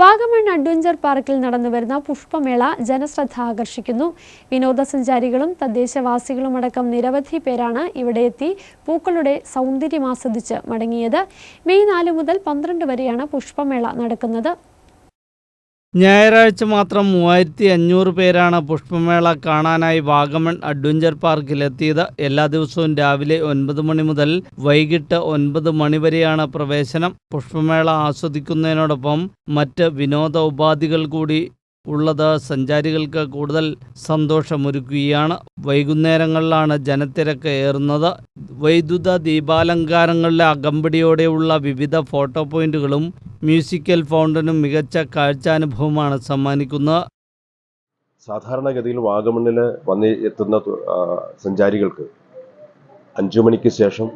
Vagamon adventure പാർക്കിൽ നടന്നുവരുന്ന പുഷ്പമേള ജനശ്രദ്ധ ആകർഷിക്കുന്നു. വിനോദസഞ്ചാരികളും തദ്ദേശവാസികളുമടക്കം നിരവധി പേരാണ് ഇവിടെ എത്തി പൂക്കളുടെ സൗന്ദര്യം ആസ്വദിച്ച് മടങ്ങിയത്. മെയ് നാല് മുതൽ പന്ത്രണ്ട് വരെയാണ് പുഷ്പമേള നടക്കുന്നത്. ഞായറാഴ്ച മാത്രം മൂവായിരത്തി അഞ്ഞൂറ് പേരാണ് പുഷ്പമേള കാണാനായി വാഗമൺ അഡ്വഞ്ചർ പാർക്കിലെത്തിയത്. എല്ലാ ദിവസവും രാവിലെ ഒൻപത് മണി മുതൽ വൈകിട്ട് ഒൻപത് മണി വരെയാണ് പ്രവേശനം. പുഷ്പമേള ആസ്വദിക്കുന്നതിനോടൊപ്പം മറ്റ് വിനോദ ഉപാധികൾ കൂടി ഉള്ളത് സഞ്ചാരികൾക്ക് കൂടുതൽ സന്തോഷമൊരുക്കുകയാണ്. വൈകുന്നേരങ്ങളിലാണ് ജനത്തിരക്ക് ഏറുന്നത്. വൈദ്യുത ദീപാലങ്കാരങ്ങളുടെ അകമ്പടിയോടെയുള്ള വിവിധ ഫോട്ടോ പോയിന്റുകളും മ്യൂസിക്കൽ ഫൗണ്ടനും മികച്ച കാഴ്ചാനുഭവമാണ് സമ്മാനിക്കുന്നത്. സാധാരണഗതിയിൽ വാഗമണ്ണിൽ വന്ന് എത്തുന്ന സഞ്ചാരികൾക്ക് അഞ്ചു മണിക്ക് ശേഷം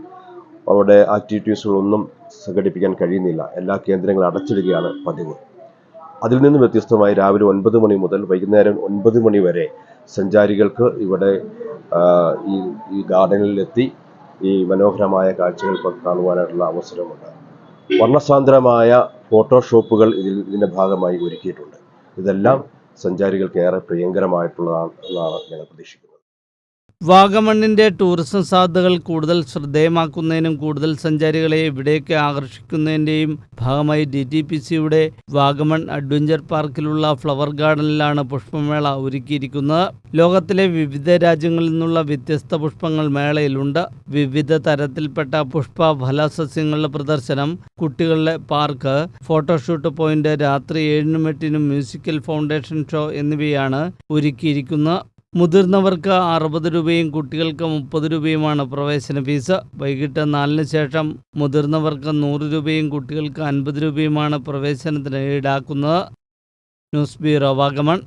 അവിടെ ആക്ടിവിറ്റീസുകളൊന്നും സംഘടിപ്പിക്കാൻ കഴിയുന്നില്ല. എല്ലാ കേന്ദ്രങ്ങളും അടച്ചിടുകയാണ് പതിവ്. അതിൽ നിന്ന് വ്യത്യസ്തമായി രാവിലെ ഒൻപത് മണി മുതൽ വൈകുന്നേരം ഒൻപത് മണി വരെ സഞ്ചാരികൾക്ക് ഇവിടെ ഈ ഈ ഗാർഡനിലെത്തി ഈ മനോഹരമായ കാഴ്ചകൾ കാണുവാനായിട്ടുള്ള അവസരമുണ്ട്. വർണസാന്ദ്രമായ ഫോട്ടോഷോപ്പുകൾ ഇതിൽ ഇതിന്റെ ഭാഗമായി ഒരുക്കിയിട്ടുണ്ട്. ഇതെല്ലാം സഞ്ചാരികൾക്ക് ഏറെ പ്രിയങ്കരമായിട്ടുള്ളതാണ് എന്നാണ് ഞങ്ങൾ പ്രതീക്ഷിക്കുന്നത്. വാഗമണ്ണിന്റെ ടൂറിസം സാധ്യതകൾ കൂടുതൽ ശ്രദ്ധേയമാക്കുന്നതിനും കൂടുതൽ സഞ്ചാരികളെ ഇവിടേക്ക് ആകർഷിക്കുന്നതിന്റെയും ഭാഗമായി ഡി ടി പി സിയുടെ വാഗമൺ അഡ്വഞ്ചർ പാർക്കിലുള്ള ഫ്ലവർ ഗാർഡനിലാണ് പുഷ്പമേള ഒരുക്കിയിരിക്കുന്നത്. ലോകത്തിലെ വിവിധ രാജ്യങ്ങളിൽ നിന്നുള്ള വ്യത്യസ്ത പുഷ്പങ്ങൾ മേളയിലുണ്ട്. വിവിധ തരത്തിൽപ്പെട്ട പുഷ്പ ഫലസസ്യങ്ങളുടെ പ്രദർശനം കുട്ടികളുടെ പാർക്ക് ഫോട്ടോഷൂട്ട് പോയിന്റ് രാത്രി ഏഴിനും എട്ടിനും മ്യൂസിക്കൽ ഫൗണ്ടേഷൻ ഷോ എന്നിവയാണ് ഒരുക്കിയിരിക്കുന്നത്. മുതിർന്നവർക്ക് അറുപത് രൂപയും കുട്ടികൾക്ക് മുപ്പത് രൂപയുമാണ് പ്രവേശന ഫീസ്. വൈകിട്ട് നാലിന് ശേഷം മുതിർന്നവർക്ക് നൂറ് രൂപയും കുട്ടികൾക്ക് അൻപത് രൂപയുമാണ് പ്രവേശനത്തിന് ഈടാക്കുന്നത്. News bureau Vagamon.